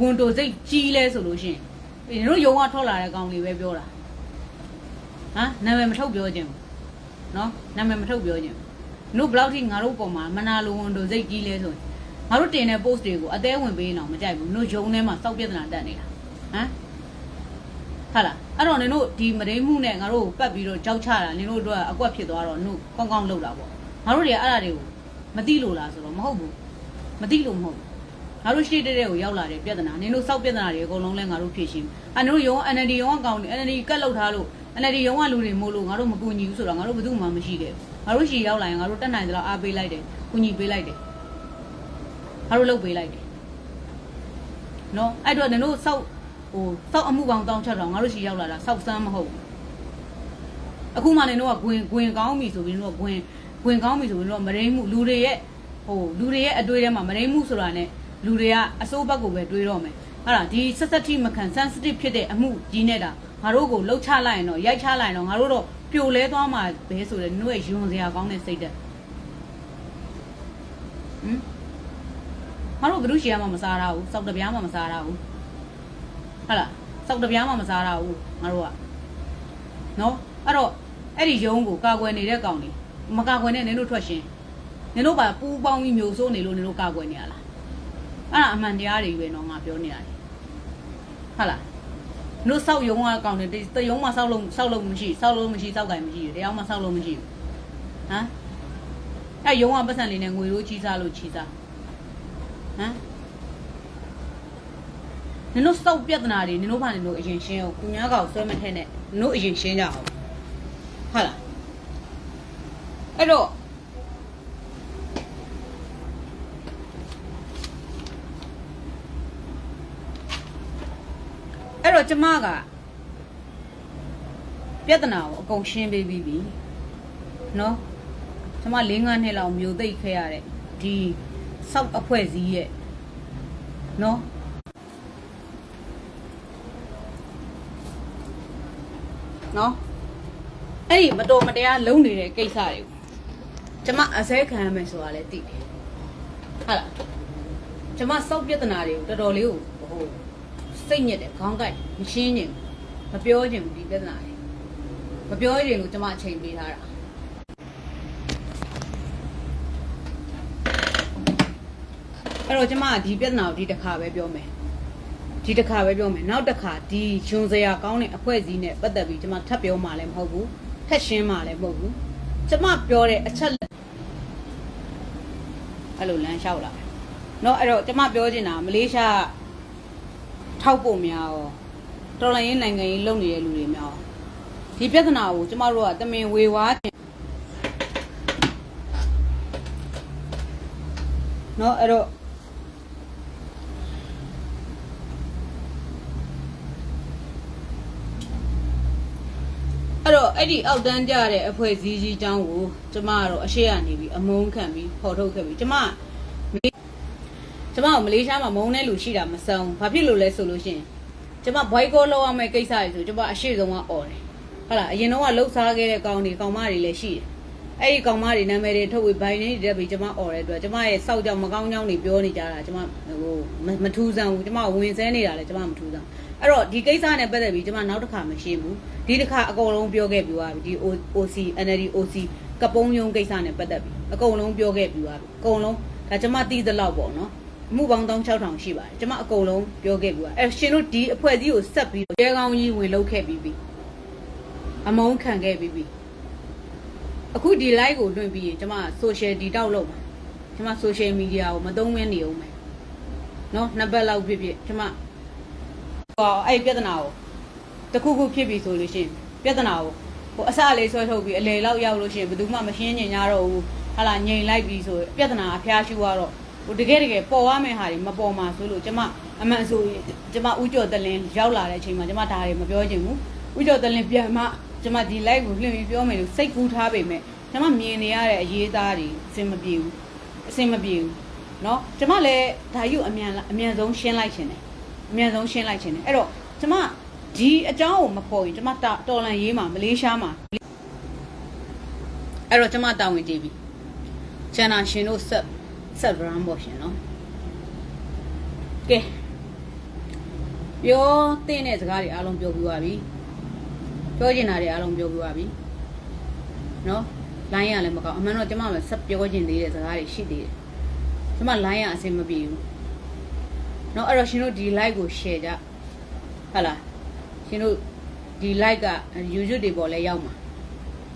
ဝန်တိုစိတ်ကြီးလဲဆိုလို့ရှရင်နင်တို့ယုံကထွက်လာတဲ့ကောင်တွေပဲပြောတာဟမ်နာမည်မထုတ်ပြောခြင်းဘူး နော်နာမည်မထုတ်ပြောခြင်းဘူးနင်တို့ဘယ်လောက်ထိငါတို့ပုံမှာမနာလို့ဝန်တိုစိတ်ကြီးလဲဆိုရင်ငါတို့တင်တဲ့ post တွေကိုအသေးဝင်ပေးနေအောင်မကြိုက်ဘူးနင်တို့ယုံထဲမှာစောက်ပြဿနာတက်နေတာဟမ်ဟာလားအဲ့တော့နင်တို့ဒီမဒိမှုနဲ့ငါတို့ကိုပတ်ပြီးတော့ကြောက်ချတာနင်တို့တို့ကအကွက်ဖြစ်သွားတော့နင်တို့ကောင်းကောင်းလုပ်တာပေါ့ငါတို့တွေကအဲ့ဒါတွေကိုမသိလို့လားဆိုတော့မဟုတ်ဘူးမသိလို့မဟုတ်ဘူးငါတို့ရှိတဲ့တဲ့ကိုရောက်လာတဲ့ပြဿနာနင်တို့စောက်ပြဿနာတွေအကုန်လုံးလဲငါတို့ဖြေရှင်းအဲ့နင်တို့ယုံ NLD ယုံအကောင့်တွေ NLD ကတ်လောက်ထားလို့ NLD ယုံကလူတွေမို့လို့ငါတို့မကူညီဘူးဆိုတော့ငါတို့ဘယ်သူမှမရှိခဲ့ဘူးငါတို့ရှိရောက်လာရင်ငါတို့တက်နိုင်သလောက်အားပေးလိုက်တယ်ကူညီပေးလိုက်တယ်ငါတို့လုပ်ပေးလိုက်တယ်နော်အဲ့တော့နင်တို့စောက်ဟိုစောက်အမှုပေါင်းတောင်းချက်တော့ငါတို့ရှိရောက်လာတာစောက်စမ်းမဟုတ်ဘူးအခုမှနင်တို့ကဂွင်ဂွင်ကောင်းပြီဆိုပြီးတော့ဂွင်ဂွင်ကောင်းပြီဆိုပြီးတော့မရင်းမှုလူတွေရဲ့ဟိုလူတွေရဲ့အတွေ့အထဲမှာမရင်းမှုဆိုတာ ਨੇ လူတွေကအစိုးဘက်ကိုပဲတွေးတော့မယ်ဟာလားဒီဆက်ဆက်ထိမခံ sensitive ဖြစ်တဲ့အမှုကြီးနေတာ ငါတို့ကိုလှုပ်ချလိုက်ရင်တော့ရိုက်ချလိုက်ရင်တော့ငါတို့တော့ပြိုလဲသွားမှာပဲဆိုတဲ့နှုတ်ရဲ့ယွန်စရာကောင်းတဲ့စိတ်သက်ဟမ်ငါတို့ဘယ်သူရှီယာမှမစားရဘူးစောက်တပြားမှမစားရဘူးဟာလားစောက်တပြားမှမစားရဘူးငါတို့ကနော်အဲ့တော့အဲ့ဒီယုံကိုကာကွယ်နေတဲ့ကောင်တွေမကာကွယ်နဲ့နင်တို့ထွက်ရှင်နင်တို့ပါပူပေါင်းပြီးမျိုးစိုးနေလို့နင်တို့ကာကွယ်နေရလားအဲ့ဒါအမှန်တရားတွေပဲနော်ငါပြောနေတာဟုတ်လား တို့စောက်ယုံကကောင်းတယ်တယုံမှာစောက်လို့စောက်လို့မရှိစောက်လို့မရှိစောက်ကင်မရှိတယ်တရားမှစောက်လို့မရှိဘူးဟမ်အဲ့ယုံကပတ်စံလေးနဲ့ငွေလို့ချီးစားလို့ချီးစားဟမ်နင်တို့စောက်ပြဿနာတွေနင်တို့ဘာနင်တို့အရင်ရှင်းအောင်ကုညာကောင်ဆွဲမထဲနဲ့နင်တို့အရင်ရှင်းကြအောင်ဟုတ်လားအဲ့တော့ ကျမကပြဿနာကိုအကုန်ရှင်းပေးပြီးပြီနော်ကျမ၄၅နှစ်လောက်မျိုးသိပ်ခဲ့ရတဲ့ဒီစောက်အဖွဲ့စည်းရဲ့နော်နော်အဲ့ဒီမတော်မတရားလုံးနေတဲ့ကိစ္စတွေကိုကျမအစဲခံရမယ်ဆိုတာလည်းသိတယ်ဟုတ်လားကျမစောက်ပြဿနာတွေကိုတော်တော်လေးကိုဟို စိတ်ညစ်တယ်ခေါင်းကိုက်မရှင်းချင်ဘူးမပြောချင်ဘူးဒီပြဿနာတွေမပြောချင်လို့ကျမအချိန်ပေးထားတာအဲ့တော့ကျမကဒီပြဿနာကိုဒီတစ်ခါပဲပြောမယ်ဒီတစ်ခါပဲပြောမယ်နောက်တစ်ခါဒီဂျွန်စရာကောင်းတဲ့အဖွဲ့အစည်းနဲ့ပတ်သက်ပြီးကျမထပ်ပြောမှလည်းမဟုတ်ဘူးထက်ရှင်းမှလည်းမဟုတ်ဘူးကျမပြောတဲ့အချက်လက်အဲ့လိုလမ်းလျှောက်လာเนาะအဲ့တော့ကျမပြောချင်တာမလေးရှား ထောက်ဖို့များရောတော်လိုင်းရေးနိုင်ငံရေးလုပ်နေတဲ့လူတွေများရောဒီပြဿနာကိုကျမတို့ကတမင်ဝေဝါးเนาะအဲ့တော့အဲ့တော့အဲ့ဒီအောက်တန်းကြတဲ့အဖွဲ့အစည်းကြီးအကြောင်းကိုကျမကတော့အရှိရနေပြီးအမုန်းခံပြီးဖော်ထုတ်ခဲ့ပြီးကျမ ကျမကမလေးရှားမှာမုန်းတဲ့လူရှိတာမစုံဘာဖြစ်လို့လဲဆိုလို့ရှိရင်ကျမဘွိုက်ကောလောက်ရမယ့်ကိစ္စတွေဆိုကျမအရှိဆုံးကអော်တယ်ဟုတ်လားအရင်တော့ကလှုပ်ရှားခဲ့တဲ့ကောင်တွေကောင်မတွေလည်းရှိတယ်အဲ့ဒီကောင်မတွေနာမည်တွေထုတ်ပြီးဘိုင်နေတက်ပြီးကျမអော်တဲ့အတွက်ကျမရဲ့စောက်ကြောင်မကောင်းကြောင်တွေပြောနေကြတာကျမဟိုမထူးဆန်းဘူးကျမဝင်ဆဲနေတာလည်းကျမမထူးဆန်းအဲ့တော့ဒီကိစ္စနဲ့ပတ်သက်ပြီးကျမနောက်တစ်ခါမရှိဘူးဒီတစ်ခါအကုန်လုံးပြောခဲ့ပြီးသွားပြီဒီ OC NLD OC ကပုံးယုံကိစ္စနဲ့ပတ်သက်ပြီးအကုန်လုံးပြောခဲ့ပြီးသွားပြီအကုန်လုံးဒါကျမသိသလောက်ပေါ့နော်အ မှုပေါင်း16000ရှိပါတယ်ကျမအကုန်လုံးပြောခဲ့ပြီပါအဲရှင်တို့ဒီအဖွဲ့အစည်းကိုဆက်ပြီးရဲကောင်းကြီးဝင်လောက်ခဲ့ပြီးပြီအမုန်းခံခဲ့ပြီးပြီအခုဒီ live ကိုလွှင့်ပြီးရင်ကျမ social detox လုပ်မှာကျမ social media ကိုမသုံးမနေအောင်မယ်နော်နှစ်ပတ်လောက်ဖြစ်ဖြစ်ကျမဟောအဲ့ဒီပြဿနာကိုတစ်ခုခုဖြစ်ပြီဆိုလို့ရှိရင်ပြဿနာကိုဟိုအစလေးဆွဲထုတ်ပြီးအလေလောက်ရောက်လို့ရှိရင်ဘယ်သူမှမရှင်းညင်ကြတော့ဘူးဟာလာငြိမ်လိုက်ပြီဆိုပြဿနာအဖျားရှူကတော့ ဟိုတကယ်တကယ်ပေါ်ရမယ့်ဟာတွေမပေါ်မှာဆိုလို့ကျမအမှန်ဆိုရင်ကျမဥကြော်တလင်းရောက်လာတဲ့အချိန်မှာကျမဒါတွေမပြောချင်ဘူးဥကြော်တလင်းပြန်မှကျမဒီ live ကိုလှည့်ပြီးပြောမယ်လို့စိတ်ကူးထားပေမဲ့ကျမမြင်နေရတဲ့အရေးသားတွေအဆင်မပြေဘူးအဆင်မပြေဘူးเนาะကျမလည်းဒါယူအမြန်အမြန်ဆုံးရှင်းလိုက်ခြင်းတယ်အမြန်ဆုံးရှင်းလိုက်ခြင်းတယ်အဲ့တော့ကျမဒီအကြောင်းကိုမပေါ်ရင်ကျမတော်လန်ရေးမှာမလေးရှားမှာအဲ့တော့ကျမတာဝန်ကြည့်ပြီကျန်တာရှင်တို့ဆက် ဆက် run ပေါ့ရှင်နော်ကဲပြောတဲ့တဲ့စကားတွေအားလုံးပြောပြီးသွားပြီပြောချင်တာတွေအားလုံးပြောပြီးသွားပြီနော်လိုင်းရလည်းမကောင်းအမှန်တော့ကျမလည်းဆက်ပြောချင်သေးတဲ့စကားတွေရှိသေးတယ်ကျမလိုင်းရအဆင်မပြေဘူးနော်အဲ့တော့ရှင်တို့ဒီ like ကို share ကြဟုတ်လားရှင်တို့ဒီ like က YouTube တွေပေါ်လဲရောက်မှာ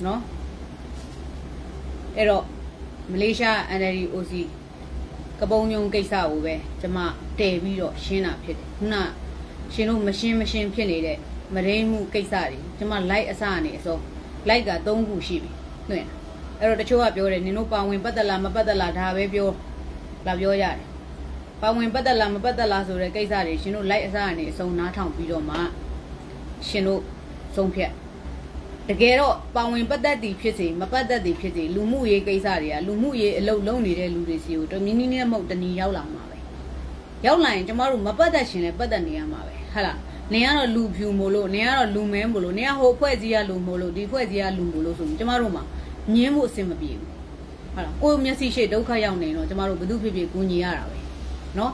နော်အဲ့တော့မလေးရှား NLD OC ကပုံညုံကိစ္စကိုပဲကျမတည်ပြီးတော့ရှင်းတာဖြစ်တယ်ခုနရှင်တို့မရှင်းမရှင်းဖြစ်နေတဲ့မရင်းမှုကိစ္စတွေကျမ like အစအနေအစုံ like က3ခုရှိပြီတွေ့လားအဲ့တော့တချို့ကပြောတယ်နင်တို့ပါဝင်ပတ်သက်လားမပတ်သက်လားဒါပဲပြောလာပြောရတယ်ပါဝင်ပတ်သက်လားမပတ်သက်လားဆိုတဲ့ကိစ္စတွေရှင်တို့ like အစအနေအစုံနားထောင်ပြီးတော့မှရှင်တို့ဆုံးဖြတ် တကယ်တော့ပါဝင်ပတ်သက်သည်ဖြစ်စေမပတ်သက်သည်ဖြစ်စေလူမှုရေးကိစ္စတွေကလူမှုရေးအလုပ်လုပ်နေတဲ့လူတွေစီကိုတမင်းနည်းနဲ့မဟုတ်တနည်းရောက်လာမှာပဲရောက်လာရင်ကျမတို့မပတ်သက်ရှင်လည်းပတ်သက်နေရမှာပဲဟုတ်လားနင်ကတော့လူဖြူမို့လို့နင်ကတော့လူမဲမို့လို့နင်ကဟိုအဖွဲ့အစည်းကလူမို့လို့ဒီအဖွဲ့အစည်းကလူမို့လို့ဆိုရင်ကျမတို့မှာညင်းဖို့အဆင်မပြေဘူးဟုတ်လားကိုယ်မျက်စိရှိဒုက္ခရောက်နေတော့ကျမတို့ဘယ်သူဖြစ်ဖြစ်ကူညီရတာပဲเนาะ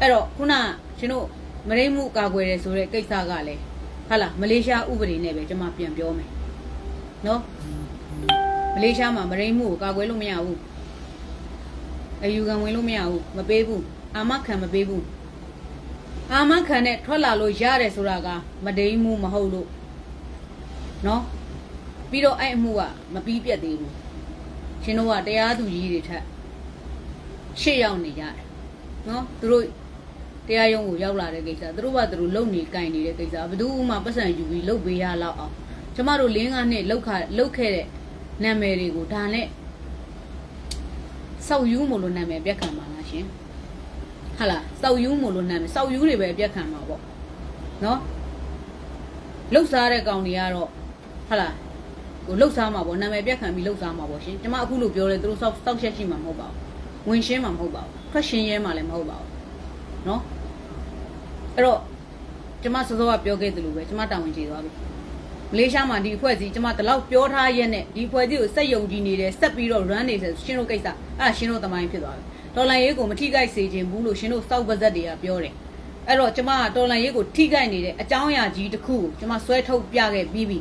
အဲ့တော့ခုနရှင်တို့မရိမှုကာကွယ်တယ်ဆိုတဲ့ကိစ္စကလည်း ဟာလားမလေးရှားဥပဒေနဲ့ပဲကျွန်မပြန်ပြောမယ်နော်မလေးရှားမှာမရိမှုကိုကာကွယ်လို့မရဘူးအယူခံဝင်လို့မရဘူးမပေးဘူးအာမခံမပေးဘူးအာမခံနဲ့ထွက်လာလို့ရတယ်ဆိုတာကမဒိန်မှုမဟုတ်လို့နော်ပြီးတော့အဲ့အမှုကမပြီးပြတ်သေးဘူးရှင်တို့ကတရားသူကြီးတွေထက်ရှေ့ရောက်နေကြတယ်နော်သူတို့ တရားရုံးကိုရောက်လာတဲ့ကိစ္စသူတို့ကသူတို့လုံနေကင်နေတဲ့ကိစ္စဘယ်သူမှပတ်စံယူပြီးလုတ်ပေးရလောက်အောင်ကျမတို့လင်းကားနဲ့လောက်ခလောက်ခဲ့တဲ့နာမည်တွေကိုဒါနဲ့စောက်ယူမို့လို့နာမည်ပြက်ခံပါလားရှင်ဟာလားစောက်ယူမို့လို့နာမည်စောက်ယူတွေပဲပြက်ခံမှာပေါ့နော်လှုပ်ရှားတဲ့ကောင်တွေကတော့ဟာလားကိုလှုပ်ရှားမှာပေါ့နာမည်ပြက်ခံပြီးလှုပ်ရှားမှာပေါ့ရှင်ကျမအခုလို့ပြောတယ်သူတို့စောက်စောက်ချက်ရှိမှာမဟုတ်ပါဘူးဝင်ရှင်းမှာမဟုတ်ပါဘူးထွက်ရှင်းရဲမှာလည်းမဟုတ်ပါဘူး နော်အဲ့တော့ကျမစောစောကပြောခဲ့သလိုပဲကျမတာဝန်ကျေသွားပြီမလေးရှားမှာဒီအဖွဲ့အစည်းကျမဒီလောက်ပြောထားရက်နဲ့ဒီအဖွဲ့အစည်းကိုစက်ယုံကြည်နေတယ်ဆက်ပြီးတော့ run နေတယ်ရှင်းတို့ကိစ္စအဲ့ဒါရှင်းတို့သမိုင်းဖြစ်သွားပြီတော်လန်ရေးကိုမထိခိုက်စေခြင်းဘူးလို့ရှင်းတို့စောက်ပါဇက်တွေကပြောတယ်အဲ့တော့ကျမကတော်လန်ရေးကိုထိခိုက်နေတဲ့အကြောင်းအရာကြီးတစ်ခုကိုကျမဆွဲထုတ်ပြခဲ့ပြီးပြီ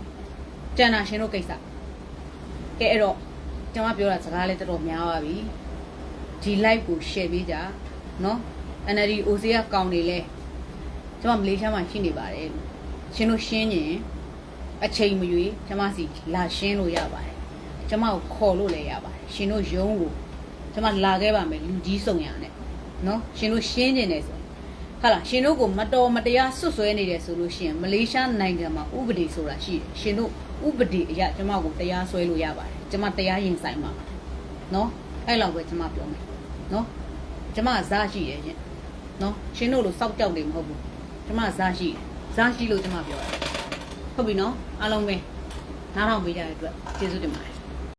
ကျန်တာရှင်းတို့ကိစ္စကဲအဲ့တော့ကျမပြောတာစကားလေးတော်တော်များပါပြီဒီ live ကို share ပေးကြနော် NLD OC ကကောင်းနေလဲကျမမလေးရှားမှာရှိနေပါတယ်လို့ရှင်းလို့ရှင်းရင်အချိန်မရွေးကျမစီလာရှင်းလို့ရပါတယ်ကျမကိုခေါ်လို့လည်းရပါတယ်ရှင်တို့ယုံကိုကျမလာခဲ့ပါမယ်လူကြီးစုံရနဲ့နော်ရှင်တို့ရှင်းနေတယ်ဆိုဟာလားရှင်တို့ကိုမတော်မတရားဆွတ်ဆွဲနေတယ်ဆိုလို့ရှိရင်မလေးရှားနိုင်ငံမှာဥပဒေဆိုတာရှိတယ်ရှင်တို့ဥပဒေအရကျမကိုတရားစွဲလို့ရပါတယ်ကျမတရားရင်ဆိုင်ပါနော်အဲ့လောက်ပဲကျမပြောမယ်နော်ကျမဇာရှိတယ်ရှင် နော်ရှင်တို့လိုစောက်ကြောက်နေမဟုတ်ဘူးကျမဇာရှိတယ်ဇာရှိလို့ကျမပြောတာဟုတ်ပြီနော်အားလုံးပဲနားထောင်ပေးကြတဲ့အတွက်ကျေးဇူးတင်ပါတယ်